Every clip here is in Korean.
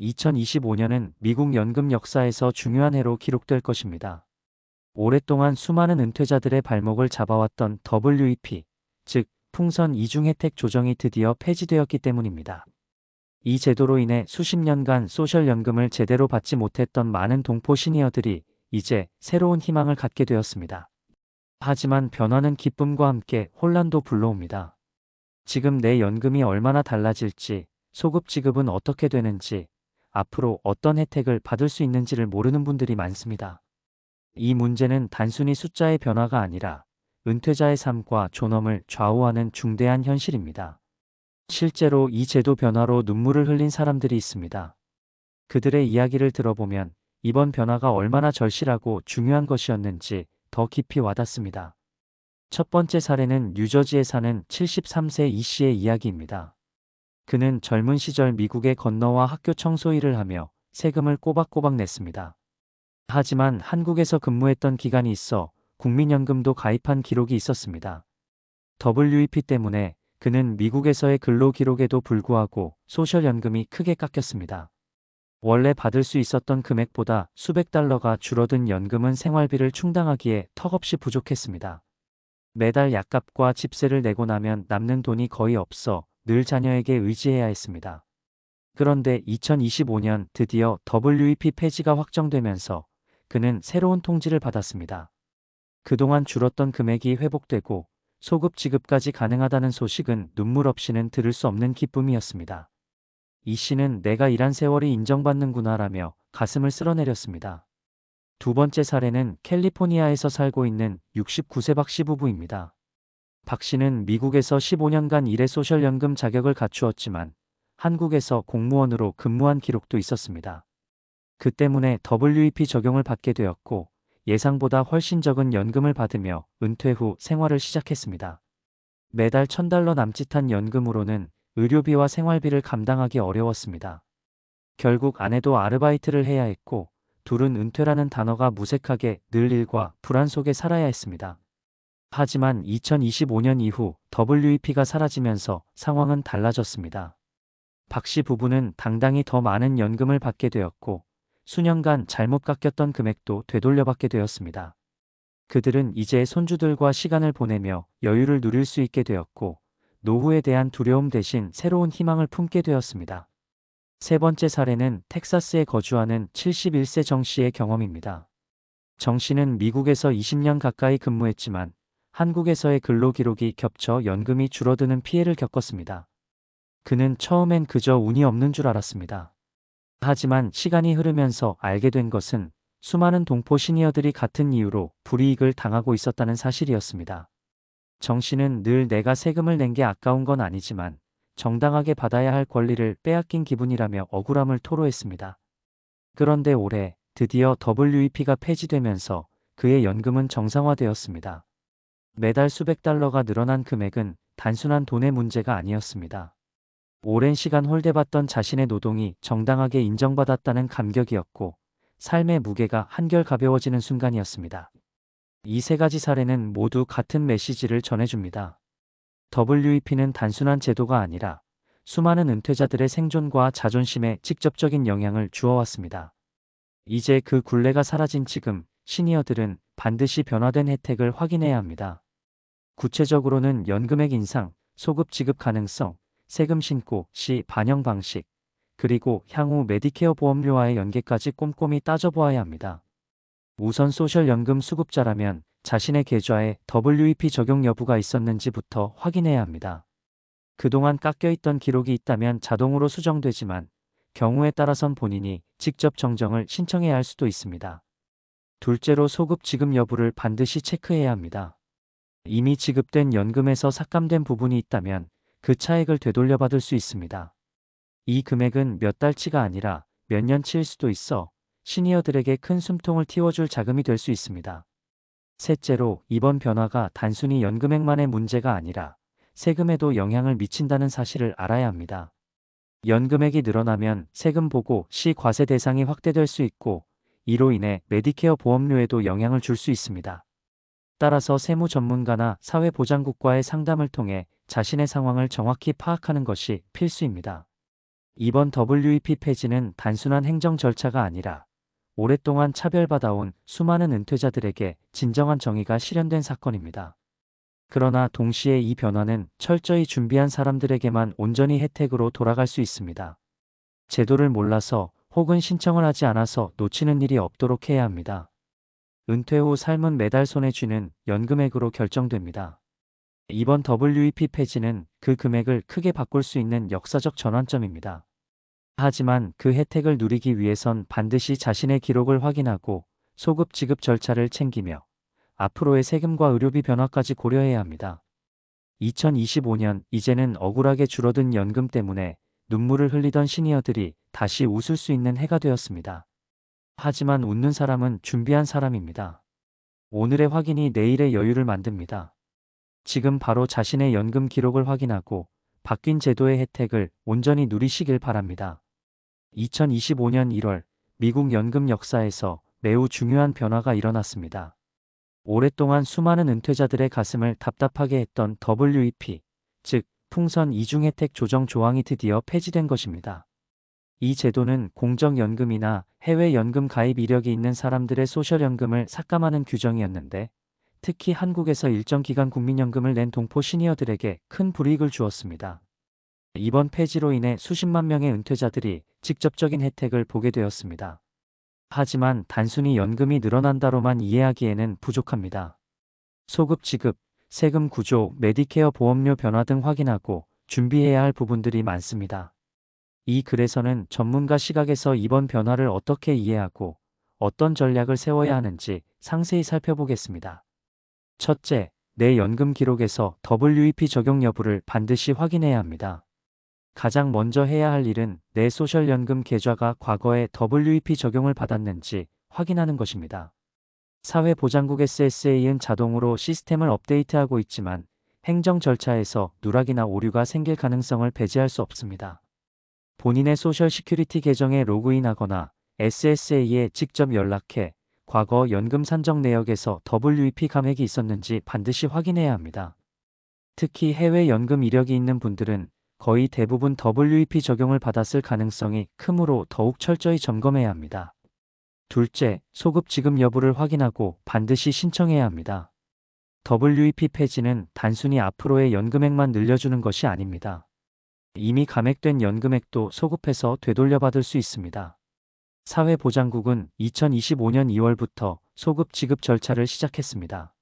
2025년은 미국 연금 역사에서 중요한 해로 기록될 것입니다. 오랫동안 수많은 은퇴자들의 발목을 잡아왔던 WEP, 즉 풍선 이중 혜택 조정이 드디어 폐지되었기 때문입니다. 이 제도로 인해 수십 년간 소셜연금을 제대로 받지 못했던 많은 동포 시니어들이 이제 새로운 희망을 갖게 되었습니다. 하지만 변화는 기쁨과 함께 혼란도 불러옵니다. 지금 내 연금이 얼마나 달라질지, 소급 지급은 어떻게 되는지, 앞으로 어떤 혜택을 받을 수 있는지를 모르는 분들이 많습니다. 이 문제는 단순히 숫자의 변화가 아니라 은퇴자의 삶과 존엄을 좌우하는 중대한 현실입니다. 실제로 이 제도 변화로 눈물을 흘린 사람들이 있습니다. 그들의 이야기를 들어보면 이번 변화가 얼마나 절실하고 중요한 것이었는지 더 깊이 와닿습니다. 첫 번째 사례는 뉴저지에 사는 73세 이 씨의 이야기입니다. 그는 젊은 시절 미국에 건너와 학교 청소 일을 하며 세금을 꼬박꼬박 냈습니다. 하지만 한국에서 근무했던 기간이 있어 국민연금도 가입한 기록이 있었습니다. WEP 때문에 그는 미국에서의 근로 기록에도 불구하고 소셜연금이 크게 깎였습니다. 원래 받을 수 있었던 금액보다 수백 달러가 줄어든 연금은 생활비를 충당하기에 턱없이 부족했습니다. 매달 약값과 집세를 내고 나면 남는 돈이 거의 없어 늘 자녀에게 의지해야 했습니다. 그런데 2025년 드디어 WEP 폐지가 확정되면서 그는 새로운 통지를 받았습니다. 그동안 줄었던 금액이 회복되고 소급 지급까지 가능하다는 소식은 눈물 없이는 들을 수 없는 기쁨이었습니다. 이 씨는 내가 일한 세월이 인정받는구나라며 가슴을 쓸어내렸습니다. 두 번째 사례는 캘리포니아에서 살고 있는 69세 박씨 부부입니다. 박 씨는 미국에서 15년간 일해 소셜연금 자격을 갖추었지만 한국에서 공무원으로 근무한 기록도 있었습니다. 그 때문에 WEP 적용을 받게 되었고 예상보다 훨씬 적은 연금을 받으며 은퇴 후 생활을 시작했습니다. 매달 1000달러 남짓한 연금으로는 의료비와 생활비를 감당하기 어려웠습니다. 결국 아내도 아르바이트를 해야 했고 둘은 은퇴라는 단어가 무색하게 늘 일과 불안 속에 살아야 했습니다. 하지만 2025년 이후 WEP가 사라지면서 상황은 달라졌습니다. 박씨 부부는 당당히 더 많은 연금을 받게 되었고 수년간 잘못 깎였던 금액도 되돌려받게 되었습니다. 그들은 이제 손주들과 시간을 보내며 여유를 누릴 수 있게 되었고 노후에 대한 두려움 대신 새로운 희망을 품게 되었습니다. 세 번째 사례는 텍사스에 거주하는 71세 정 씨의 경험입니다. 정 씨는 미국에서 20년 가까이 근무했지만 한국에서의 근로 기록이 겹쳐 연금이 줄어드는 피해를 겪었습니다. 그는 처음엔 그저 운이 없는 줄 알았습니다. 하지만 시간이 흐르면서 알게 된 것은 수많은 동포 시니어들이 같은 이유로 불이익을 당하고 있었다는 사실이었습니다. 정 씨는 늘 내가 세금을 낸 게 아까운 건 아니지만 정당하게 받아야 할 권리를 빼앗긴 기분이라며 억울함을 토로했습니다. 그런데 올해 드디어 WEP가 폐지되면서 그의 연금은 정상화되었습니다. 매달 수백 달러가 늘어난 금액은 단순한 돈의 문제가 아니었습니다. 오랜 시간 홀대받던 자신의 노동이 정당하게 인정받았다는 감격이었고 삶의 무게가 한결 가벼워지는 순간이었습니다. 이 세 가지 사례는 모두 같은 메시지를 전해줍니다. WEP는 단순한 제도가 아니라 수많은 은퇴자들의 생존과 자존심에 직접적인 영향을 주어왔습니다. 이제 그 굴레가 사라진 지금 시니어들은 반드시 변화된 혜택을 확인해야 합니다. 구체적으로는 연금액 인상, 소급 지급 가능성, 세금 신고 시 반영 방식, 그리고 향후 메디케어 보험료와의 연계까지 꼼꼼히 따져보아야 합니다. 우선 소셜연금 수급자라면 자신의 계좌에 WEP 적용 여부가 있었는지부터 확인해야 합니다. 그동안 깎여있던 기록이 있다면 자동으로 수정되지만 경우에 따라선 본인이 직접 정정을 신청해야 할 수도 있습니다. 둘째로 소급 지급 여부를 반드시 체크해야 합니다. 이미 지급된 연금에서 삭감된 부분이 있다면 그 차액을 되돌려받을 수 있습니다. 이 금액은 몇 달치가 아니라 몇 년치일 수도 있어 시니어들에게 큰 숨통을 틔워줄 자금이 될 수 있습니다. 셋째로 이번 변화가 단순히 연금액만의 문제가 아니라 세금에도 영향을 미친다는 사실을 알아야 합니다. 연금액이 늘어나면 세금 보고 시 과세 대상이 확대될 수 있고 이로 인해 메디케어 보험료에도 영향을 줄 수 있습니다. 따라서 세무 전문가나 사회보장국과의 상담을 통해 자신의 상황을 정확히 파악하는 것이 필수입니다. 이번 WEP 폐지는 단순한 행정 절차가 아니라 오랫동안 차별받아온 수많은 은퇴자들에게 진정한 정의가 실현된 사건입니다. 그러나 동시에 이 변화는 철저히 준비한 사람들에게만 온전히 혜택으로 돌아갈 수 있습니다. 제도를 몰라서 혹은 신청을 하지 않아서 놓치는 일이 없도록 해야 합니다. 은퇴 후 삶은 매달 손에 쥐는 연금액으로 결정됩니다. 이번 WEP 폐지는 그 금액을 크게 바꿀 수 있는 역사적 전환점입니다. 하지만 그 혜택을 누리기 위해선 반드시 자신의 기록을 확인하고 소급 지급 절차를 챙기며 앞으로의 세금과 의료비 변화까지 고려해야 합니다. 2025년 이제는 억울하게 줄어든 연금 때문에 눈물을 흘리던 시니어들이 다시 웃을 수 있는 해가 되었습니다. 하지만 웃는 사람은 준비한 사람입니다. 오늘의 확인이 내일의 여유를 만듭니다. 지금 바로 자신의 연금 기록을 확인하고 바뀐 제도의 혜택을 온전히 누리시길 바랍니다. 2025년 1월 미국 연금 역사에서 매우 중요한 변화가 일어났습니다. 오랫동안 수많은 은퇴자들의 가슴을 답답하게 했던 WEP, 즉 풍선 이중 혜택 조정 조항이 드디어 폐지된 것입니다. 이 제도는 공정연금이나 해외연금 가입 이력이 있는 사람들의 소셜연금을 삭감하는 규정이었는데 특히 한국에서 일정 기간 국민연금을 낸 동포 시니어들에게 큰 불이익을 주었습니다. 이번 폐지로 인해 수십만 명의 은퇴자들이 직접적인 혜택을 보게 되었습니다. 하지만 단순히 연금이 늘어난다로만 이해하기에는 부족합니다. 소급 지급, 세금 구조, 메디케어 보험료 변화 등 확인하고 준비해야 할 부분들이 많습니다. 이 글에서는 전문가 시각에서 이번 변화를 어떻게 이해하고 어떤 전략을 세워야 하는지 상세히 살펴보겠습니다. 첫째, 내 연금 기록에서 WEP 적용 여부를 반드시 확인해야 합니다. 가장 먼저 해야 할 일은 내 소셜연금 계좌가 과거에 WEP 적용을 받았는지 확인하는 것입니다. 사회보장국 SSA는 자동으로 시스템을 업데이트하고 있지만 행정 절차에서 누락이나 오류가 생길 가능성을 배제할 수 없습니다. 본인의 소셜 시큐리티 계정에 로그인하거나 SSA에 직접 연락해 과거 연금 산정 내역에서 WEP 감액이 있었는지 반드시 확인해야 합니다. 특히 해외 연금 이력이 있는 분들은 거의 대부분 WEP 적용을 받았을 가능성이 크므로 더욱 철저히 점검해야 합니다. 둘째, 소급 지급 여부를 확인하고 반드시 신청해야 합니다. WEP 폐지는 단순히 앞으로의 연금액만 늘려주는 것이 아닙니다. 이미 감액된 연금액도 소급해서 되돌려받을 수 있습니다. 사회보장국은 2025년 2월부터 소급 지급 절차를 시작했습니다.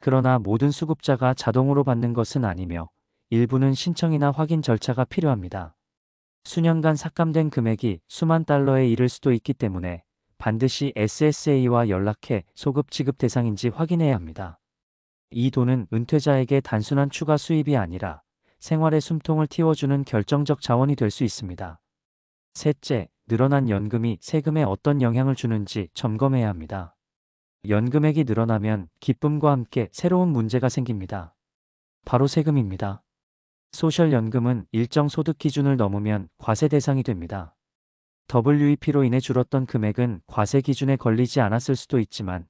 그러나 모든 수급자가 자동으로 받는 것은 아니며 일부는 신청이나 확인 절차가 필요합니다. 수년간 삭감된 금액이 수만 달러에 이를 수도 있기 때문에 반드시 SSA와 연락해 소급 지급 대상인지 확인해야 합니다. 이 돈은 은퇴자에게 단순한 추가 수입이 아니라 생활의 숨통을 틔워주는 결정적 자원이 될 수 있습니다. 셋째, 늘어난 연금이 세금에 어떤 영향을 주는지 점검해야 합니다. 연금액이 늘어나면 기쁨과 함께 새로운 문제가 생깁니다. 바로 세금입니다. 소셜연금은 일정 소득 기준을 넘으면 과세 대상이 됩니다. WEP로 인해 줄었던 금액은 과세 기준에 걸리지 않았을 수도 있지만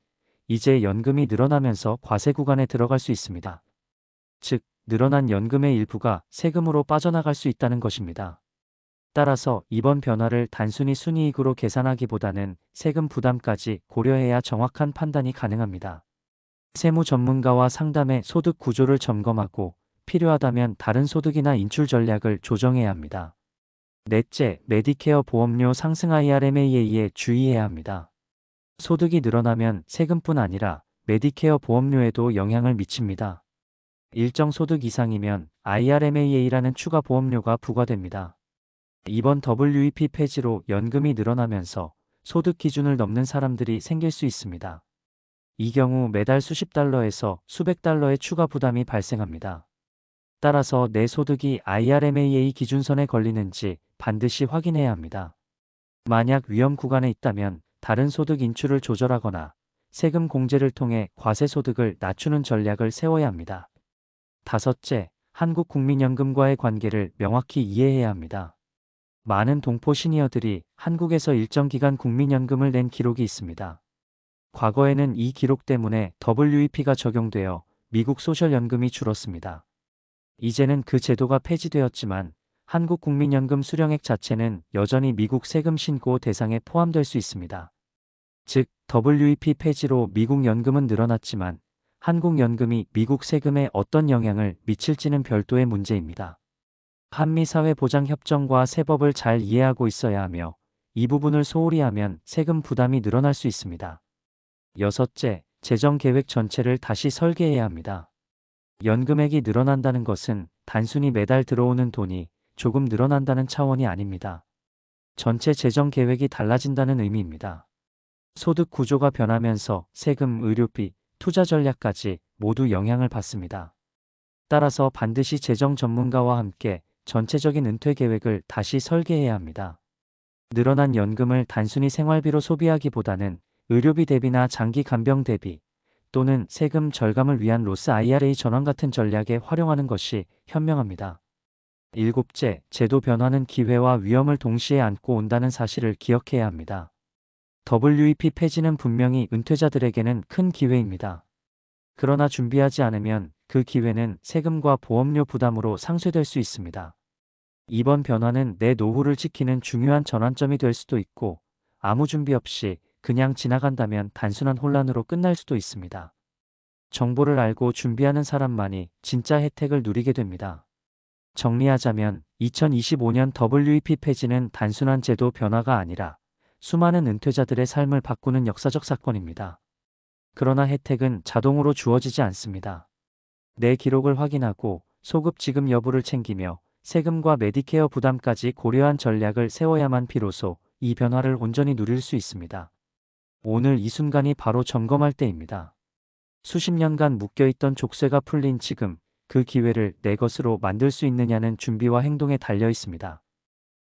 이제 연금이 늘어나면서 과세 구간에 들어갈 수 있습니다. 즉, 늘어난 연금의 일부가 세금으로 빠져나갈 수 있다는 것입니다. 따라서 이번 변화를 단순히 순이익으로 계산하기보다는 세금 부담까지 고려해야 정확한 판단이 가능합니다. 세무 전문가와 상담해 소득 구조를 점검하고 필요하다면 다른 소득이나 인출 전략을 조정해야 합니다. 넷째, 메디케어 보험료 상승 IRMA에 주의해야 합니다. 소득이 늘어나면 세금뿐 아니라 메디케어 보험료에도 영향을 미칩니다. 일정 소득 이상이면 IRMA라는 추가 보험료가 부과됩니다. 이번 WEP 폐지로 연금이 늘어나면서 소득 기준을 넘는 사람들이 생길 수 있습니다. 이 경우 매달 수십 달러에서 수백 달러의 추가 부담이 발생합니다. 따라서 내 소득이 IRMAA 기준선에 걸리는지 반드시 확인해야 합니다. 만약 위험 구간에 있다면 다른 소득 인출을 조절하거나 세금 공제를 통해 과세 소득을 낮추는 전략을 세워야 합니다. 다섯째, 한국국민연금과의 관계를 명확히 이해해야 합니다. 많은 동포 시니어들이 한국에서 일정 기간 국민연금을 낸 기록이 있습니다. 과거에는 이 기록 때문에 WEP가 적용되어 미국 소셜연금이 줄었습니다. 이제는 그 제도가 폐지되었지만 한국국민연금 수령액 자체는 여전히 미국 세금 신고 대상에 포함될 수 있습니다. 즉, WEP 폐지로 미국 연금은 늘어났지만 한국연금이 미국 세금에 어떤 영향을 미칠지는 별도의 문제입니다. 한미사회보장협정과 세법을 잘 이해하고 있어야 하며 이 부분을 소홀히 하면 세금 부담이 늘어날 수 있습니다. 여섯째, 재정계획 전체를 다시 설계해야 합니다. 연금액이 늘어난다는 것은 단순히 매달 들어오는 돈이 조금 늘어난다는 차원이 아닙니다. 전체 재정 계획이 달라진다는 의미입니다. 소득 구조가 변하면서 세금, 의료비, 투자 전략까지 모두 영향을 받습니다. 따라서 반드시 재정 전문가와 함께 전체적인 은퇴 계획을 다시 설계해야 합니다. 늘어난 연금을 단순히 생활비로 소비하기보다는 의료비 대비나 장기 간병 대비 또는 세금 절감을 위한 로스 IRA 전환 같은 전략에 활용하는 것이 현명합니다. 일곱째, 제도 변화는 기회와 위험을 동시에 안고 온다는 사실을 기억해야 합니다. WEP 폐지는 분명히 은퇴자들에게는 큰 기회입니다. 그러나 준비하지 않으면 그 기회는 세금과 보험료 부담으로 상쇄될 수 있습니다. 이번 변화는 내 노후를 지키는 중요한 전환점이 될 수도 있고 아무 준비 없이 그냥 지나간다면 단순한 혼란으로 끝날 수도 있습니다. 정보를 알고 준비하는 사람만이 진짜 혜택을 누리게 됩니다. 정리하자면 2025년 WEP 폐지는 단순한 제도 변화가 아니라 수많은 은퇴자들의 삶을 바꾸는 역사적 사건입니다. 그러나 혜택은 자동으로 주어지지 않습니다. 내 기록을 확인하고 소급 지급 여부를 챙기며 세금과 메디케어 부담까지 고려한 전략을 세워야만 비로소 이 변화를 온전히 누릴 수 있습니다. 오늘 이 순간이 바로 점검할 때입니다. 수십 년간 묶여있던 족쇄가 풀린 지금 그 기회를 내 것으로 만들 수 있느냐는 준비와 행동에 달려 있습니다.